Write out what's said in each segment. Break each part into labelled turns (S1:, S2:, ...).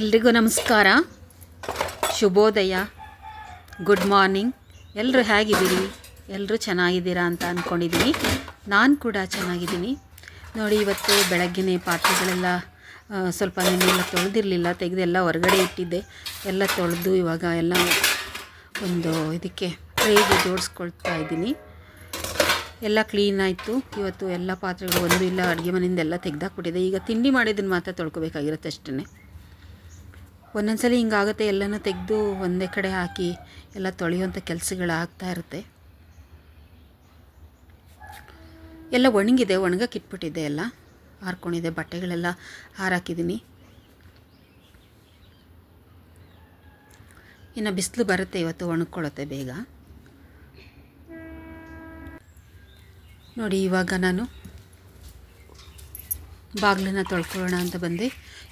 S1: ಎಲ್ರಿಗೂ ನಮಸ್ಕಾರ. ಶುಭೋದಯ. ಗುಡ್ ಮಾರ್ನಿಂಗ್ ಎಲ್ಲರೂ ಹೇಗಿದ್ದೀರಿ? ಎಲ್ಲರೂ ಚೆನ್ನಾಗಿದ್ದೀರಾ ಅಂತ ಅಂದ್ಕೊಂಡಿದ್ದೀನಿ ನಾನು ಕೂಡ ಚೆನ್ನಾಗಿದ್ದೀನಿ. ನೋಡಿ, ಇವತ್ತು ಬೆಳಗ್ಗೆನೇ ಪಾತ್ರೆಗಳೆಲ್ಲ ಸ್ವಲ್ಪ ನೆನೆಲ್ಲ ತೊಳೆದಿರಲಿಲ್ಲ ತೆಗೆದೆಲ್ಲ ಹೊರಗಡೆ ಇಟ್ಟಿದ್ದೆ. ಎಲ್ಲ ತೊಳೆದು ಇವಾಗ ಎಲ್ಲ ಒಂದು ಇದಕ್ಕೆ ಟ್ರೇಗೆ ಜೋಡಿಸ್ಕೊಳ್ತಾ ಇದ್ದೀನಿ. ಎಲ್ಲ ಕ್ಲೀನ್ ಆಯಿತು. ಇವತ್ತು ಎಲ್ಲ ಪಾತ್ರೆಗಳು ಒಂದು ಇಲ್ಲ, ಅಡುಗೆ ಮನೆಯಿಂದ ಎಲ್ಲ ತೆಗ್ದಾಕ್ಬಿಟ್ಟಿದೆ. ಈಗ ತಿಂಡಿ ಮಾಡಿದ್ದನ್ನು ಮಾತ್ರ ತೊಳ್ಕೊಬೇಕಾಗಿರುತ್ತೆ ಅಷ್ಟೇ ಒಂದೊಂದ್ಸಲಿ ಹಿಂಗಾಗುತ್ತೆ ಎಲ್ಲನೂ ತೆಗೆದು ಒಂದೇ ಕಡೆ ಹಾಕಿ ಎಲ್ಲ ತೊಳೆಯುವಂಥ ಕೆಲಸಗಳಾಗ್ತಾ ಇರುತ್ತೆ. ಎಲ್ಲ ಒಣಗಿದೆ ಒಣಗಕ್ಕೆ ಇಟ್ಬಿಟ್ಟಿದ್ದೆ ಎಲ್ಲ. ಹಾರ್ಕೊಂಡಿದ್ದೆ ಬಟ್ಟೆಗಳೆಲ್ಲ ಹಾರಾಕಿದ್ದೀನಿ. ಇನ್ನು ಬಿಸಿಲು ಬರುತ್ತೆ ಇವತ್ತು, ಒಣಗ್ಕೊಳ್ಳುತ್ತೆ ಬೇಗ. ನೋಡಿ, ಇವಾಗ ನಾನು ಬಾಗಿಲನ್ನ ತೊಳ್ಕೊಳ್ಳೋಣ ಅಂತ ಬಂದೆ.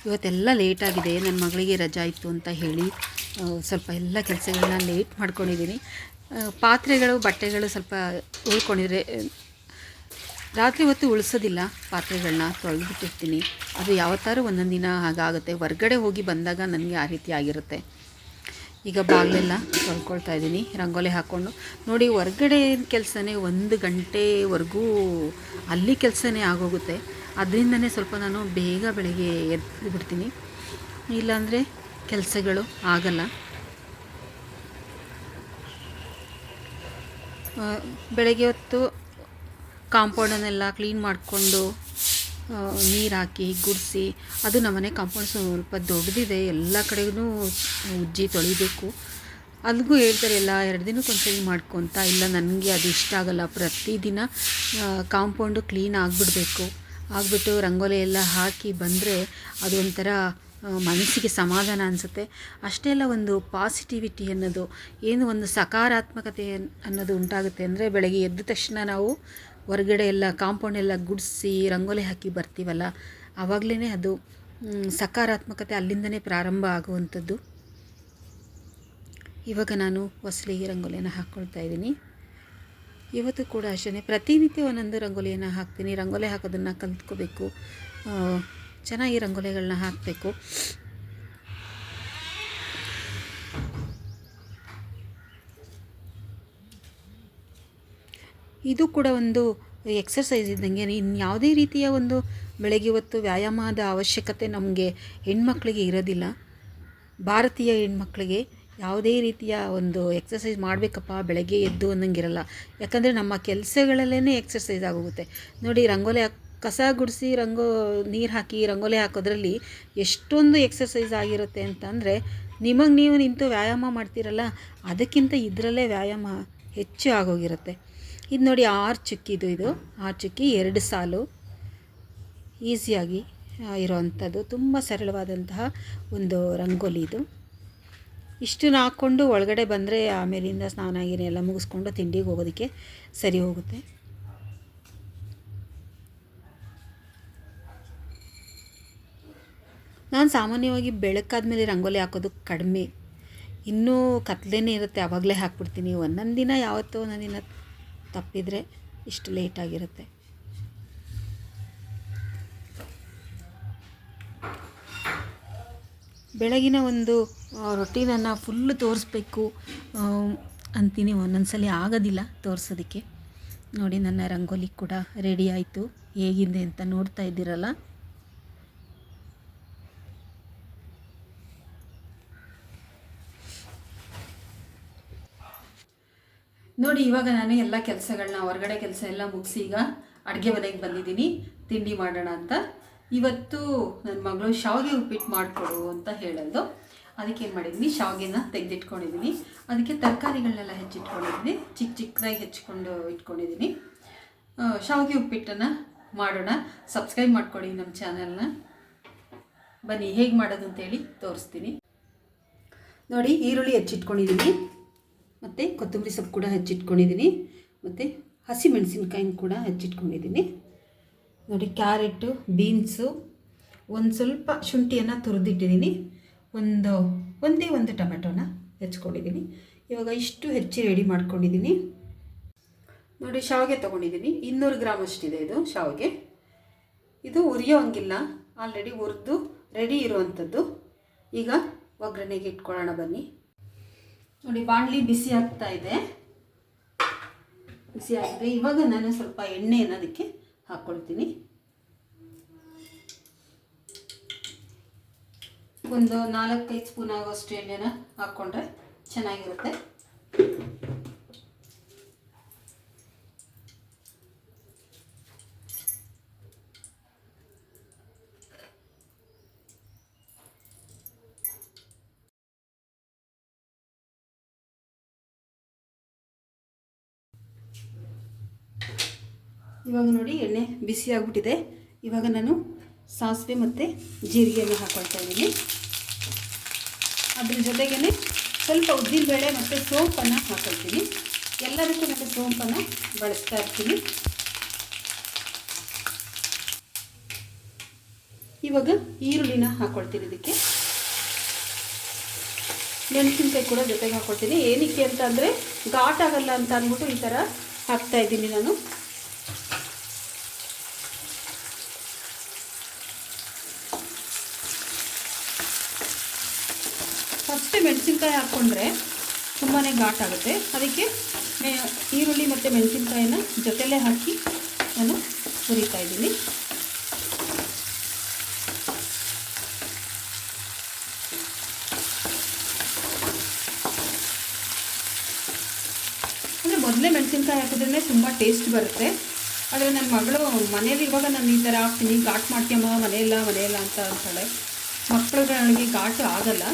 S1: ಇವತ್ತೆಲ್ಲ ಲೇಟಾಗಿದೆ ನನ್ನ ಮಗಳಿಗೆ ರಜಾ ಇತ್ತು ಅಂತ ಹೇಳಿ ಸ್ವಲ್ಪ ಎಲ್ಲ ಕೆಲಸಗಳನ್ನ ಲೇಟ್ ಮಾಡ್ಕೊಂಡಿದ್ದೀನಿ. ಪಾತ್ರೆಗಳು, ಬಟ್ಟೆಗಳು ಸ್ವಲ್ಪ ಉಳ್ಕೊಂಡಿದ್ರೆ, ರಾತ್ರಿ ಹೊತ್ತು ಉಳಿಸೋದಿಲ್ಲ. ಪಾತ್ರೆಗಳನ್ನ ತೊಳೆದ್ಬಿಟ್ಟಿರ್ತೀನಿ. ಅದು ಯಾವತ್ತಾರು ಒಂದೊಂದು ದಿನ ಹಾಗಾಗುತ್ತೆ. ಹೊರ್ಗಡೆ ಹೋಗಿ ಬಂದಾಗ ನನಗೆ ಆ ರೀತಿ ಆಗಿರುತ್ತೆ. ಈಗ ಬಾಗಿಲೆಲ್ಲ ತೊಳ್ಕೊಳ್ತಾ ಇದ್ದೀನಿ. ರಂಗೋಲಿ ಹಾಕ್ಕೊಂಡು. ನೋಡಿ, ಹೊರ್ಗಡೆ ಕೆಲಸನೇ ಒಂದು ಗಂಟೆವರೆಗೂ ಅಲ್ಲಿ ಕೆಲಸನೇ ಆಗೋಗುತ್ತೆ. ಅದರಿಂದನೇ ಸ್ವಲ್ಪ ನಾನು ಬೇಗ ಬೆಳಗ್ಗೆ ಎದ್ದು ಬಿಡ್ತೀನಿ. ಇಲ್ಲಾಂದರೆ ಕೆಲಸಗಳು ಆಗಲ್ಲ. ಬೆಳಗ್ಗೆ ಹೊತ್ತು ಕಾಂಪೌಂಡನ್ನೆಲ್ಲ ಕ್ಲೀನ್ ಮಾಡಿಕೊಂಡು ನೀರು ಹಾಕಿ, ಗುಡಿಸಿ, ಅದು ನಮ್ಮನೆ ಕಾಂಪೌಂಡ್ ಸ್ವಲ್ಪ ದೊಡ್ಡದಿದೆ. ಎಲ್ಲ ಕಡೆಗೂ ಉಜ್ಜಿ ತೊಳಿಬೇಕು. ಅಲ್ಲಿಗೂ ಹೇಳ್ತಾರೆ, ಎಲ್ಲ ಎರಡು ದಿನಕ್ಕೆ ಒಂದ್ಸರಿ ಮಾಡ್ಕೊತ. ಇಲ್ಲ, ನನಗೆ ಅದು ಇಷ್ಟ ಆಗಲ್ಲ. ಪ್ರತಿದಿನ ಕಾಂಪೌಂಡು ಕ್ಲೀನ್ ಆಗಿಬಿಡ್ಬೇಕು. ಆಗಿಬಿಟ್ಟು ರಂಗೋಲಿ ಎಲ್ಲ ಹಾಕಿ ಬಂದರೆ ಅದು ಒಂಥರ ಮನಸ್ಸಿಗೆ ಸಮಾಧಾನ ಅನಿಸುತ್ತೆ. ಅಷ್ಟೇ ಅಲ್ಲ, ಒಂದು ಪಾಸಿಟಿವಿಟಿ ಅನ್ನೋದು, ಏನು ಒಂದು ಸಕಾರಾತ್ಮಕತೆ ಅನ್- ಅನ್ನೋದು ಉಂಟಾಗುತ್ತೆ ಅಂದರೆ ಬೆಳಗ್ಗೆ ಎದ್ದ ತಕ್ಷಣ ನಾವು ಹೊರಗಡೆ ಎಲ್ಲ ಕಾಂಪೌಂಡ್ ಎಲ್ಲ ಗುಡಿಸಿ ರಂಗೋಲಿ ಹಾಕಿ ಬರ್ತೀವಲ್ಲ ಆವಾಗಲೇ ಅದು ಸಕಾರಾತ್ಮಕತೆ ಅಲ್ಲಿಂದನೇ ಪ್ರಾರಂಭ ಆಗುವಂಥದ್ದು. ಇವಾಗ ನಾನು ಹೊಸಲಿಗೆ ರಂಗೋಲಿಯನ್ನು ಹಾಕ್ಕೊಳ್ತಾ ಇದ್ದೀನಿ. ಇವತ್ತು ಕೂಡ ಅಷ್ಟೇ ಪ್ರತಿನಿತ್ಯ ಒಂದೊಂದು ರಂಗೋಲಿಯನ್ನು ಹಾಕ್ತೀನಿ. ರಂಗೋಲಿ ಹಾಕೋದನ್ನು ಕಲ್ತ್ಕೋಬೇಕು. ಚೆನ್ನಾಗಿ ರಂಗೋಲಿಗಳನ್ನ ಹಾಕಬೇಕು. ಇದು ಕೂಡ ಒಂದು ಎಕ್ಸರ್ಸೈಸ್ ಇದ್ದಂಗೆ. ಇನ್ನು ಯಾವುದೇ ರೀತಿಯ ಒಂದು ಬೆಳಗ್ಗೆ ಹೊತ್ತು ವ್ಯಾಯಾಮದ ಅವಶ್ಯಕತೆ ನಮಗೆ ಹೆಣ್ಮಕ್ಳಿಗೆ ಇರೋದಿಲ್ಲ. ಭಾರತೀಯ ಹೆಣ್ಮಕ್ಳಿಗೆ ಯಾವುದೇ ರೀತಿಯ ಒಂದು ಎಕ್ಸಸೈಸ್ ಮಾಡಬೇಕಪ್ಪ ಬೆಳಗ್ಗೆ ಎದ್ದು ಅನ್ನಂಗಿರಲ್ಲ. ಯಾಕಂದರೆ ನಮ್ಮ ಕೆಲಸಗಳಲ್ಲೇ ಎಕ್ಸಸೈಸ್ ಆಗೋಗುತ್ತೆ. ನೋಡಿ ರಂಗೋಲಿ ಕಸ ಗುಡಿಸಿ ರಂಗೋ, ನೀರು ಹಾಕಿ ರಂಗೋಲಿ ಹಾಕೋದ್ರಲ್ಲಿ ಎಷ್ಟೊಂದು ಎಕ್ಸಸೈಸ್ ಆಗಿರುತ್ತೆ ಅಂತಂದರೆ ನಿಮಗೆ ನೀವು ನಿಂತು ವ್ಯಾಯಾಮ ಮಾಡ್ತೀರಲ್ಲ, ಅದಕ್ಕಿಂತ ಇದರಲ್ಲೇ ವ್ಯಾಯಾಮ ಹೆಚ್ಚು ಆಗೋಗಿರುತ್ತೆ. ಇದು ನೋಡಿ ಆರು ಚುಕ್ಕಿದು ಇದು. ಆರು ಚುಕ್ಕಿ ಎರಡು ಸಾಲು ಈಸಿಯಾಗಿ ಇರೋವಂಥದ್ದು. ತುಂಬ ಸರಳವಾದಂತಹ ಒಂದು ರಂಗೋಲಿ ಇದು. ಇಷ್ಟನ್ನ ಹಾಕ್ಕೊಂಡು ಒಳಗಡೆ ಬಂದರೆ ಆಮೇಲಿಂದ ಸ್ನಾನ ಗೀನ ಎಲ್ಲ ಮುಗಿಸ್ಕೊಂಡು ತಿಂಡಿಗೆ ಹೋಗೋದಕ್ಕೆ ಸರಿ ಹೋಗುತ್ತೆ. ನಾನು ಸಾಮಾನ್ಯವಾಗಿ ಬೆಳಕಾದ್ಮೇಲೆ ರಂಗೋಲಿ ಹಾಕೋದು ಕಡಿಮೆ. ಇನ್ನೂ ಕತ್ಲೇನೇ ಇರುತ್ತೆ ಆವಾಗಲೇ ಹಾಕ್ಬಿಡ್ತೀನಿ. ಒಂದೊಂದು ದಿನ ಯಾವತ್ತೋ ಒಂದೊಂದು ದಿನ ತಪ್ಪಿದರೆ ಇಷ್ಟು ಲೇಟಾಗಿರುತ್ತೆ ಬೆಳಗಿನ ಒಂದು ರೊಟೀನನ್ನು ಫುಲ್ಲು ತೋರಿಸ್ಬೇಕು. ಅಂತೀನಿ ಒಂದೊಂದು ಸಲ ಆಗೋದಿಲ್ಲ ತೋರಿಸೋದಕ್ಕೆ. ನೋಡಿ, ನನ್ನ ರಂಗೋಲಿ ಕೂಡ ರೆಡಿ ಆಯಿತು. ಹೇಗಿದೆ ಅಂತ ನೋಡ್ತಾ ಇದ್ದೀರಲ್ಲ? ನೋಡಿ, ಇವಾಗ ನಾನು ಎಲ್ಲ ಕೆಲಸಗಳನ್ನ ಹೊರಗಡೆ ಕೆಲಸ ಎಲ್ಲ ಮುಗಿಸಿ ಈಗ ಅಡುಗೆ ಮನೆಗೆ ಬಂದಿದ್ದೀನಿ. ತಿಂಡಿ ಮಾಡೋಣ ಅಂತ. ಇವತ್ತು ನನ್ನ ಮಗಳು ಶಾವಿಗೆ ಉಪ್ಪಿಟ್ಟು ಮಾಡಿಕೊಡು ಅಂತ ಹೇಳೋದು. ಅದಕ್ಕೆ ಏನು ಮಾಡಿದ್ದೀನಿ ಶಾವಿಗೆನ ತೆಗೆದಿಟ್ಕೊಂಡಿದ್ದೀನಿ ಅದಕ್ಕೆ ತರಕಾರಿಗಳನ್ನೆಲ್ಲ ಹೆಚ್ಚಿಟ್ಕೊಂಡಿದ್ದೀನಿ ಚಿಕ್ಕ ಚಿಕ್ಕದಾಗಿ ಹೆಚ್ಚಿಕೊಂಡು ಇಟ್ಕೊಂಡಿದ್ದೀನಿ ಶಾವಿಗೆ ಉಪ್ಪಿಟ್ಟನ್ನು ಮಾಡೋಣ. ಸಬ್ಸ್ಕ್ರೈಬ್ ಮಾಡ್ಕೊಳ್ಳಿ ನಮ್ಮ ಚಾನಲ್ನ. ಬನ್ನಿ, ಹೇಗೆ ಮಾಡೋದು ಅಂತೇಳಿ ತೋರಿಸ್ತೀನಿ. ನೋಡಿ, ಈರುಳ್ಳಿ ಹೆಚ್ಚಿಟ್ಕೊಂಡಿದ್ದೀನಿ ಮತ್ತು ಕೊತ್ತಂಬರಿ ಸೊಪ್ಪು ಕೂಡ ಹೆಚ್ಚಿಟ್ಕೊಂಡಿದ್ದೀನಿ ಮತ್ತು ಹಸಿಮೆಣಸಿನ್ಕಾಯಿನ ಕೂಡ ಹೆಚ್ಚಿಟ್ಕೊಂಡಿದ್ದೀನಿ ನೋಡಿ, ಕ್ಯಾರೆಟು, ಬೀನ್ಸು, ಒಂದು ಸ್ವಲ್ಪ ಶುಂಠಿಯನ್ನು ತುರಿದಿಟ್ಟಿದ್ದೀನಿ ಒಂದು, ಒಂದೇ ಒಂದು ಟೊಮೆಟೊನ ಹೆಚ್ಕೊಂಡಿದ್ದೀನಿ. ಇವಾಗ ಇಷ್ಟು ಹೆಚ್ಚಿ ರೆಡಿ ಮಾಡ್ಕೊಂಡಿದ್ದೀನಿ. ನೋಡಿ, ಶಾವಿಗೆ ತೊಗೊಂಡಿದ್ದೀನಿ. ಇನ್ನೂರು ಗ್ರಾಮ್ ಅಷ್ಟಿದೆ ಇದು ಶಾವಿಗೆ. ಇದು ಉರಿಯೋ ಹಂಗಿಲ್ಲ ಆಲ್ರೆಡಿ ಹುರಿದು ರೆಡಿ ಇರುವಂಥದ್ದು. ಈಗ ಒಗ್ಗರಣೆಗೆ ಇಟ್ಕೊಳ್ಳೋಣ ಬನ್ನಿ. ನೋಡಿ, ಬಾಣಲಿ ಬಿಸಿ ಆಗ್ತಾ ಇದೆ. ಬಿಸಿ ಆಗಿದೆ. ಇವಾಗ ನಾನು ಸ್ವಲ್ಪ ಎಣ್ಣೆಯನ್ನು ಅದಕ್ಕೆ ಹಾಕ್ಕೊಳ್ತೀನಿ. ಒಂದು ನಾಲ್ಕೈದು ಸ್ಪೂನ್ ಆಗೋಷ್ಟು ಎಣ್ಣೆನ ಹಾಕ್ಕೊಂಡ್ರೆ ಚೆನ್ನಾಗಿರುತ್ತೆ. ಇವಾಗ ನೋಡಿ ಎಣ್ಣೆ ಬಿಸಿ ಆಗ್ಬಿಟ್ಟಿದೆ. ಇವಾಗ ನಾನು ಸಾಸಿವೆ ಮತ್ತು ಜೀರಿಗೆಯನ್ನು ಹಾಕ್ಕೊಳ್ತಾ ಇದ್ದೀನಿ. ಅದ್ರ ಜೊತೆಗೇ ಸ್ವಲ್ಪ ಉದ್ದಿನಬೇಳೆ ಮತ್ತು ಸೋಂಪನ್ನು ಹಾಕೊಳ್ತೀನಿ. ಎಲ್ಲದಕ್ಕೂ ಮತ್ತೆ ಸೋಂಪನ್ನು ಬಳಸ್ತಾ ಇರ್ತೀನಿ. ಇವಾಗ ಈರುಳ್ಳಿನ ಹಾಕ್ಕೊಳ್ತೀನಿ ಇದಕ್ಕೆ. ಮೆಣಸಿನಕಾಯಿ ಕೂಡ ಜೊತೆಗೆ ಹಾಕ್ಕೊಳ್ತೀನಿ ಏನಕ್ಕೆ ಅಂತ ಅಂದರೆ ಘಾಟ್ ಆಗಲ್ಲ ಅಂತ ಅಂದ್ಬಿಟ್ಟು ಈ ಥರ ಹಾಕ್ತಾ ಇದ್ದೀನಿ ನಾನು. ಮೆಣಸಿನ್ಕಾಯಿ ಹಾಕ್ಕೊಂಡ್ರೆ ತುಂಬಾ ಘಾಟ್ ಆಗುತ್ತೆ. ಅದಕ್ಕೆ ಈರುಳ್ಳಿ ಮತ್ತು ಮೆಣಸಿನ್ಕಾಯಿನ ಜೊತೆಲೇ ಹಾಕಿ ನಾನು ಹುರಿತಾ ಇದ್ದೀನಿ. ಅಂದರೆ ಮೊದಲೇ ಮೆಣಸಿನ್ಕಾಯಿ ಹಾಕಿದ್ರೆ ತುಂಬ ಟೇಸ್ಟ್ ಬರುತ್ತೆ. ಆದರೆ ನನ್ನ ಮಗಳು ಮನೇಲಿ ಇವಾಗ ನಾನು ಈ ಥರ ಹಾಕ್ತೀನಿ. ಘಾಟ್ ಮಾಡ್ತೀಯಮ್ಮ ಮನೆಯಲ್ಲ ಮನೆಯಲ್ಲ ಅಂತ ಅಂತಾಳೆ. ಮಕ್ಕಳುಗಳಿಗೆ ಘಾಟು ಆಗಲ್ಲ.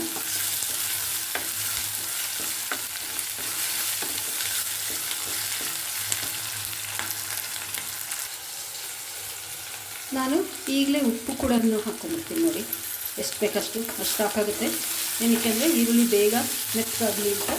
S1: ನಾನು ಈಗಲೇ ಉಪ್ಪು ಕೂಡ ಹಾಕ್ಕೊಂಡ್ಬಿಡ್ತೀನಿ ನೋಡಿ. ಎಷ್ಟು ಬೇಕಷ್ಟು? ಅಷ್ಟು ಹಾಕಾಗುತ್ತೆ ಏನಕ್ಕೆ ಅಂದರೆ ಈರುಳ್ಳಿ ಬೇಗ ಮೆತ್ತಗಾಗಲಿ ಅಂತ.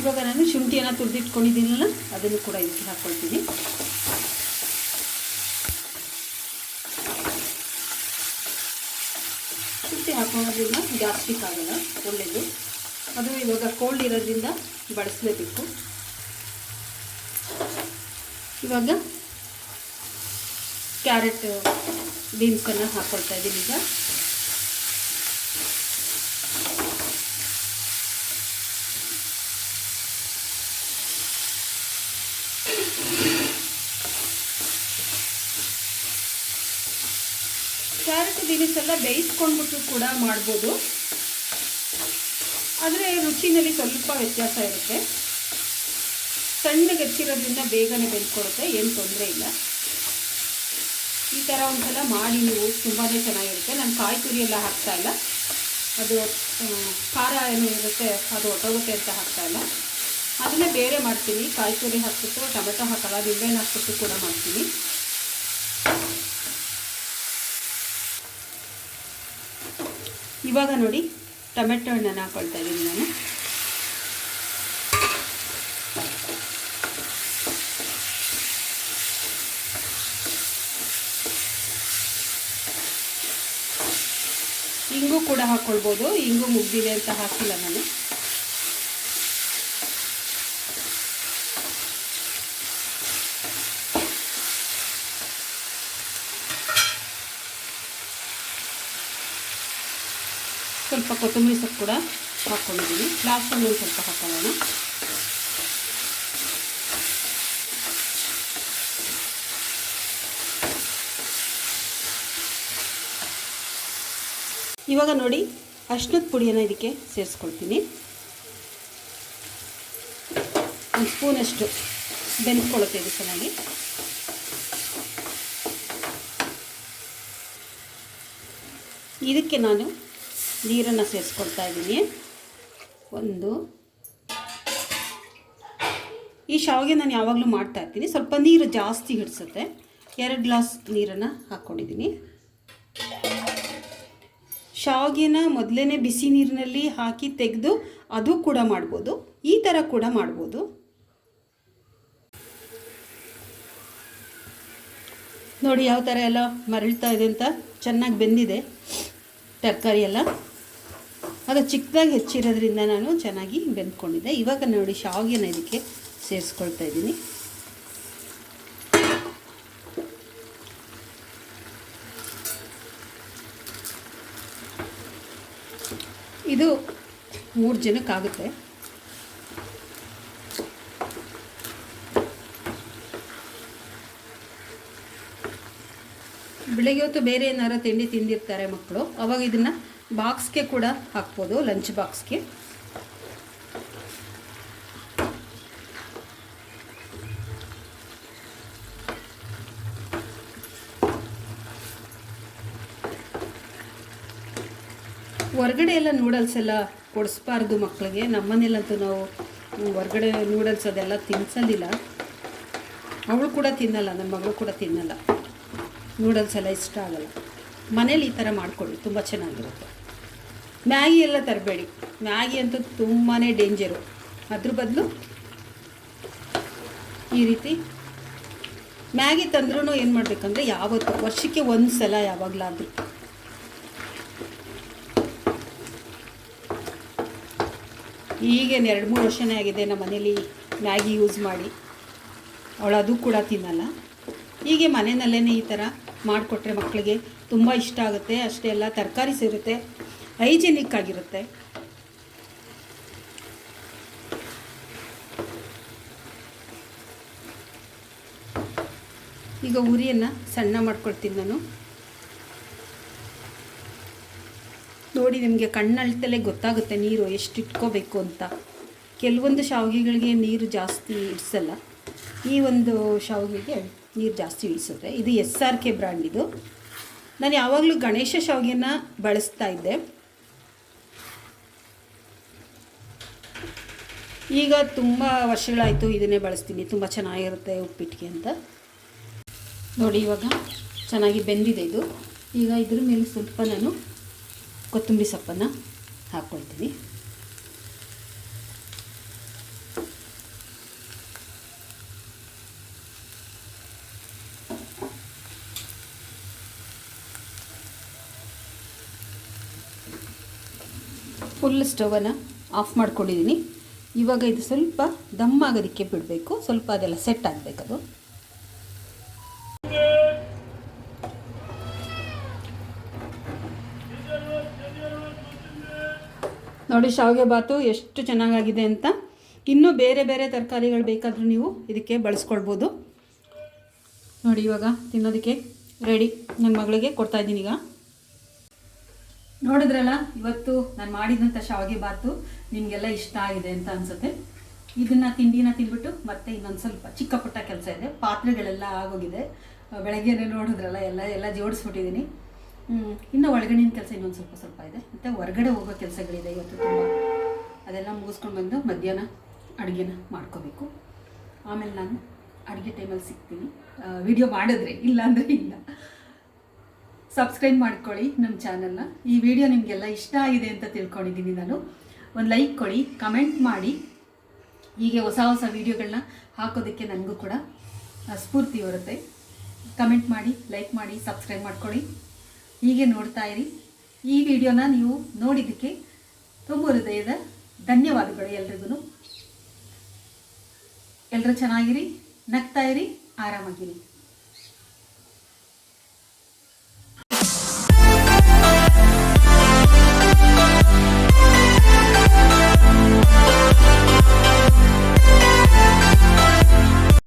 S1: ಇವಾಗ ನಾನು ಶುಂಠಿಯನ್ನು ತುರಿದಿಟ್ಕೊಂಡಿದ್ದೀನಲ್ಲ, ಅದನ್ನು ಕೂಡ ಇದಕ್ಕೆ ಹಾಕ್ಕೊಳ್ತೀನಿ ಶುಂಠಿ ಹಾಕೋದ್ರಿಂದ ಗ್ಯಾಸ್ಟ್ರಿಕ್ ಆಗಲ್ಲ ಒಳ್ಳೆಯದು ಅದು ಇವಾಗ ಕೋಲ್ಡ್ ಇರೋದ್ರಿಂದ ಬಳಸಲೇಬೇಕು. ಇವಾಗ ಕ್ಯಾರೆಟ್ ಬೀನ್ಸನ್ನು ಹಾಕ್ಕೊಳ್ತಾ ಇದ್ದೀನಿ ಈಗ. ಕ್ಯಾರೆಟ್ ಬೀನ್ಸ್ ಎಲ್ಲ ಬೇಯಿಸ್ಕೊಂಡ್ಬಿಟ್ಟು ಕೂಡ ಮಾಡ್ಬೋದು. ಆದರೆ ರುಚಿನಲ್ಲಿ ಸ್ವಲ್ಪ ವ್ಯತ್ಯಾಸ ಇರುತ್ತೆ. ಸಣ್ಣಗೆ ಹೆಚ್ಚಿರೋದ್ರಿಂದ ಬೇಗನೆ ಬೆಂದ್ಕೊಡುತ್ತೆ ಏನು ತೊಂದರೆ ಇಲ್ಲ. ಈ ಥರ ಒಂದ್ಸಲ ಮಾಡಿ ನೀವು ತುಂಬಾ ಚೆನ್ನಾಗಿರುತ್ತೆ. ನಾನು ಕಾಯಿ ತುರಿ ಎಲ್ಲ ಹಾಕ್ತಾ ಇಲ್ಲ. ಅದು ಖಾರ ಏನು ಇರುತ್ತೆ, ಅದು ಒಟ್ಟೋಗುತ್ತೆ ಅಂತ ಹಾಕ್ತಾ ಇಲ್ಲ. ಅದನ್ನೇ ಬೇರೆ ಮಾಡ್ತೀನಿ. ಕಾಯಿ ತುರಿ ಹಾಕ್ಬಿಟ್ಟು, ಟೊಮೆಟೊ ಹಾಕಲ್ಲ, ನಿಂಬೆಹಣ್ಣು ಹಾಕ್ಬಿಟ್ಟು ಕೂಡ ಮಾಡ್ತೀನಿ. ಇವಾಗ ನೋಡಿ ಟೊಮೆಟೊ ಹಣ್ಣನ್ನು ಹಾಕೊಳ್ತಾ ಇದ್ದೀನಿ ನಾನು. ಇಂಗು ಕೂಡ ಹಾಕ್ಕೊಳ್ಬೋದು ಇಂಗು ಮುಗ್ದಿದೆ ಅಂತ ಹಾಕಿಲ್ಲ ನಾನು ಸ್ವಲ್ಪ ಕೊತ್ತಂಬರಿ ಸೊಪ್ಪು ಕೂಡ ಹಾಕ್ಕೊಂಡಿದ್ದೀನಿ ಲಾಸ್ಟಲ್ಲಿ ಒಂದು ಸ್ವಲ್ಪ ಹಾಕೋಣ. ಇವಾಗ ನೋಡಿ ಅಷ್ಟದ ಪುಡಿಯನ್ನು ಇದಕ್ಕೆ ಸೇರಿಸ್ಕೊಳ್ತೀನಿ. ಒಂದು ಸ್ಪೂನಷ್ಟು ಬೆಂದ್ಕೊಳ್ಳುತ್ತೆ ಇದು ಚೆನ್ನಾಗಿ. ಇದಕ್ಕೆ ನಾನು ನೀರನ್ನು ಸೇರಿಸ್ಕೊಳ್ತಾ ಇದ್ದೀನಿ. ಒಂದು. ಈ ಶಾವಿಗೆ ನಾನು ಯಾವಾಗಲೂ ಮಾಡ್ತಾ ಇರ್ತೀನಿ. ಸ್ವಲ್ಪ ನೀರು ಜಾಸ್ತಿ ಹಿಡಿಸುತ್ತೆ. ಎರಡು ಗ್ಲಾಸ್ ನೀರನ್ನು ಹಾಕ್ಕೊಂಡಿದ್ದೀನಿ. ಶಾವಿಗೆನ ಮೊದಲೇ ಬಿಸಿ ನೀರಿನಲ್ಲಿ ಹಾಕಿ ತೆಗೆದು ಅದು ಕೂಡ ಮಾಡ್ಬೋದು. ಈ ಥರ ಕೂಡ ಮಾಡ್ಬೋದು. ನೋಡಿ ಯಾವ ಥರ ಎಲ್ಲ ಮರಳ್ತಾ ಇದೆ ಅಂತ ಚೆನ್ನಾಗಿ ಬೆಂದಿದೆ. ತರಕಾರಿ ಎಲ್ಲ. ಅದು ಚಿಕ್ಕದಾಗಿ ಹೆಚ್ಚಿರೋದ್ರಿಂದ ನಾನು ಚೆನ್ನಾಗಿ ಬೆಂದ್ಕೊಂಡಿದ್ದೆ. ಇವಾಗ ನೋಡಿ ಶಾವಿಗೆನ ಇದಕ್ಕೆ ಸೇರಿಸ್ಕೊಳ್ತಾ ಇದ್ದೀನಿ. ಇದು ಮೂರು ಜನಕ್ಕಾಗುತ್ತೆ ಬೆಳಗ್ಗೆ ಹೊತ್ತು ಬೇರೆ ಏನಾರು ತಿಂಡಿ ತಿಂದಿರ್ತಾರೆ ಮಕ್ಕಳು. ಅವಾಗ ಇದನ್ನು ಬಾಕ್ಸ್ಗೆ ಕೂಡ ಹಾಕ್ಬೋದು, ಲಂಚ್ ಬಾಕ್ಸ್ಗೆ. ಹೊರಗಡೆ ಎಲ್ಲ ನೂಡಲ್ಸ್ ಎಲ್ಲ ಕೊಡಿಸ್ಬಾರ್ದು ಮಕ್ಕಳಿಗೆ ನಮ್ಮನೇಲಂತೂ ನಾವು ಹೊರಗಡೆ ನೂಡಲ್ಸ್ ಅದೆಲ್ಲ ತಿನ್ಸಲಿಲ್ಲ ಅವಳು ಕೂಡ ತಿನ್ನಲ್ಲ ನನ್ನ ಮಗಳು ಕೂಡ ತಿನ್ನಲ್ಲ. ನೂಡಲ್ಸ್ ಎಲ್ಲ ಇಷ್ಟ ಆಗಲ್ಲ. ಮನೇಲಿ ಈ ಥರ ಮಾಡಿಕೊಡಿ ತುಂಬ ಚೆನ್ನಾಗಿರುತ್ತೆ. ಮ್ಯಾಗಿ ಎಲ್ಲ ತರಬೇಡಿ. ಮ್ಯಾಗಿ ಅಂತೂ ತುಂಬಾ ಡೇಂಜರು. ಅದ್ರ ಬದಲು ಈ ರೀತಿ ಮ್ಯಾಗಿ ತಂದ್ರೂ ಏನು ಮಾಡಬೇಕಂದ್ರೆ ಯಾವತ್ತು ವರ್ಷಕ್ಕೆ ಒಂದು ಸಲ ಯಾವಾಗಲಾದರೂ. ಈಗೇನು ಎರಡು ಮೂರು ವರ್ಷನೇ ಆಗಿದೆ ನಮ್ಮ ಮನೇಲಿ ಮ್ಯಾಗಿ ಯೂಸ್ ಮಾಡಿ. ಅವಳು ಅದು ಕೂಡ ತಿನ್ನಲ್ಲ. ಹೀಗೆ ಮನೆಯಲ್ಲೇ ಈ ಥರ ಮಾಡಿಕೊಟ್ರೆ ಮಕ್ಕಳಿಗೆ ತುಂಬ ಇಷ್ಟ ಆಗುತ್ತೆ. ಅಷ್ಟೇ ಎಲ್ಲ ತರಕಾರಿ ಸೇರುತ್ತೆ. ಹೈಜಿನಿಕ್ ಆಗಿರುತ್ತೆ ಈಗ ಉರಿಯನ್ನು ಸಣ್ಣ ಮಾಡ್ಕೊಳ್ತೀನಿ ನಾನು. ನೋಡಿ, ನಿಮಗೆ ಕಣ್ಣಳ್ತಲೇ ಗೊತ್ತಾಗುತ್ತೆ ನೀರು ಎಷ್ಟು ಇಟ್ಕೋಬೇಕು ಅಂತ. ಕೆಲವೊಂದು ಶಾವಿಗೆಗಳಿಗೆ ನೀರು ಜಾಸ್ತಿ ಇಡಿಸಲ್ಲ. ಈ ಒಂದು ಶಾವಿಗೆಗೆ ನೀರು ಜಾಸ್ತಿ ಇಳಿಸುತ್ತೆ ಇದು ಎಸ್ ಆರ್ ಕೆ ಬ್ರ್ಯಾಂಡ್ ಇದು. ನಾನು ಯಾವಾಗಲೂ ಗಣೇಶ ಶಾವಿಗೆನ ಬಳಸ್ತಾ ಇದ್ದೆ. ಈಗ ತುಂಬ ವರ್ಷಗಳಾಯಿತು ಇದನ್ನೇ ಬಳಸ್ತೀನಿ. ತುಂಬ ಚೆನ್ನಾಗಿರುತ್ತೆ ಉಪ್ಪಿಟ್ಟಿಗೆ ಅಂತ. ನೋಡಿ ಇವಾಗ ಚೆನ್ನಾಗಿ ಬೆಂದಿದೆ ಇದು. ಈಗ ಇದ್ರ ಮೇಲೆ ಸ್ವಲ್ಪ ನಾನು ಕೊತ್ತಂಬರಿ ಸೊಪ್ಪನ್ನು ಹಾಕ್ಕೊಳ್ತೀನಿ ಫುಲ್ ಸ್ಟವನ್ನು ಆಫ್ ಮಾಡ್ಕೊಂಡಿದ್ದೀನಿ ಇವಾಗ ಇದು ಸ್ವಲ್ಪ ದಮ್ ಆಗೋದಕ್ಕೆ ಬಿಡಬೇಕು. ಸ್ವಲ್ಪ ಅದೆಲ್ಲ ಸೆಟ್ ಆಗಬೇಕದು ನೋಡಿ, ಶಾವಿಗೆ ಬಾತು ಎಷ್ಟು ಚೆನ್ನಾಗಾಗಿದೆ ಅಂತ. ಇನ್ನೂ ಬೇರೆ ಬೇರೆ ತರಕಾರಿಗಳು ಬೇಕಾದರೂ ನೀವು ಇದಕ್ಕೆ ಬಳಸ್ಕೊಳ್ಬೋದು. ನೋಡಿ, ಇವಾಗ ತಿನ್ನೋದಕ್ಕೆ ರೆಡಿ ನನ್ನ ಮಗಳಿಗೆ ಕೊಡ್ತಾ ಇದ್ದೀನಿ ಈಗ. ನೋಡಿದ್ರಲ್ಲ, ಇವತ್ತು ನಾನು ಮಾಡಿದಂಥ ಶಾವಿಗೆ ಬಾತು ನಿಮಗೆಲ್ಲ ಇಷ್ಟ ಆಗಿದೆ ಅಂತ ಅನ್ಸುತ್ತೆ. ಇದನ್ನ ತಿಂಡಿನ ತಿಂದ್ಬಿಟ್ಟು ಮತ್ತೆ ಇನ್ನೊಂದು ಸ್ವಲ್ಪ ಚಿಕ್ಕ ಪುಟ್ಟ ಕೆಲಸ ಇದೆ. ಪಾತ್ರೆಗಳೆಲ್ಲ ಆಗೋಗಿದೆ. ಬೆಳಗ್ಗೆನೇ ನೋಡಿದ್ರಲ್ಲ, ಎಲ್ಲ ಎಲ್ಲ ಜೋಡಿಸ್ಬಿಟ್ಟಿದ್ದೀನಿ ಇನ್ನು ಒಳಗಡೆನ ಕೆಲಸ ಇನ್ನೊಂದು ಸ್ವಲ್ಪ ಸ್ವಲ್ಪ ಇದೆ. ಮತ್ತು ಹೊರಗಡೆ ಹೋಗೋ ಕೆಲಸಗಳಿದೆ ಇವತ್ತು ತುಂಬ. ಅದೆಲ್ಲ ಮುಗಿಸ್ಕೊಂಡು ಬಂದು ಮಧ್ಯಾಹ್ನ ಅಡುಗೆನ ಮಾಡ್ಕೋಬೇಕು. ಆಮೇಲೆ ನಾನು ಅಡುಗೆ ಟೈಮಲ್ಲಿ ಸಿಗ್ತೀನಿ. ವಿಡಿಯೋ ಮಾಡಿದ್ರೆ ಇಲ್ಲ ಅಂದರೆ ಇಲ್ಲ. ಸಬ್ಸ್ಕ್ರೈಬ್ ಮಾಡ್ಕೊಳ್ಳಿ ನಮ್ಮ ಚಾನಲ್ನ ಈ ವಿಡಿಯೋ ನಿಮಗೆಲ್ಲ ಇಷ್ಟ ಆಗಿದೆ ಅಂತ ತಿಳ್ಕೊಂಡಿದ್ದೀನಿ ನಾನು. ಒಂದು ಲೈಕ್ ಕೊಡಿ ಕಮೆಂಟ್ ಮಾಡಿ. ಹೀಗೆ ಹೊಸ ಹೊಸ ವೀಡಿಯೋಗಳನ್ನ ಹಾಕೋದಕ್ಕೆ ನನಗೂ ಕೂಡ ಸ್ಫೂರ್ತಿ ಬರುತ್ತೆ. ಕಮೆಂಟ್ ಮಾಡಿ ಲೈಕ್ ಮಾಡಿ ಸಬ್ಸ್ಕ್ರೈಬ್ ಮಾಡ್ಕೊಳ್ಳಿ. ಹೀಗೆ ನೋಡ್ತಾ ಇರಿ. ಈ ವಿಡಿಯೋನ ನೀವು ನೋಡಿದ್ದಕ್ಕೆ ತುಂಬ ಹೃದಯದ ಧನ್ಯವಾದಗಳು ಎಲ್ರಿಗೂ ಎಲ್ಲರೂ ಚೆನ್ನಾಗಿರಿ, ನಗ್ತಾ ಇರಿ, ಆರಾಮಾಗಿರಿ.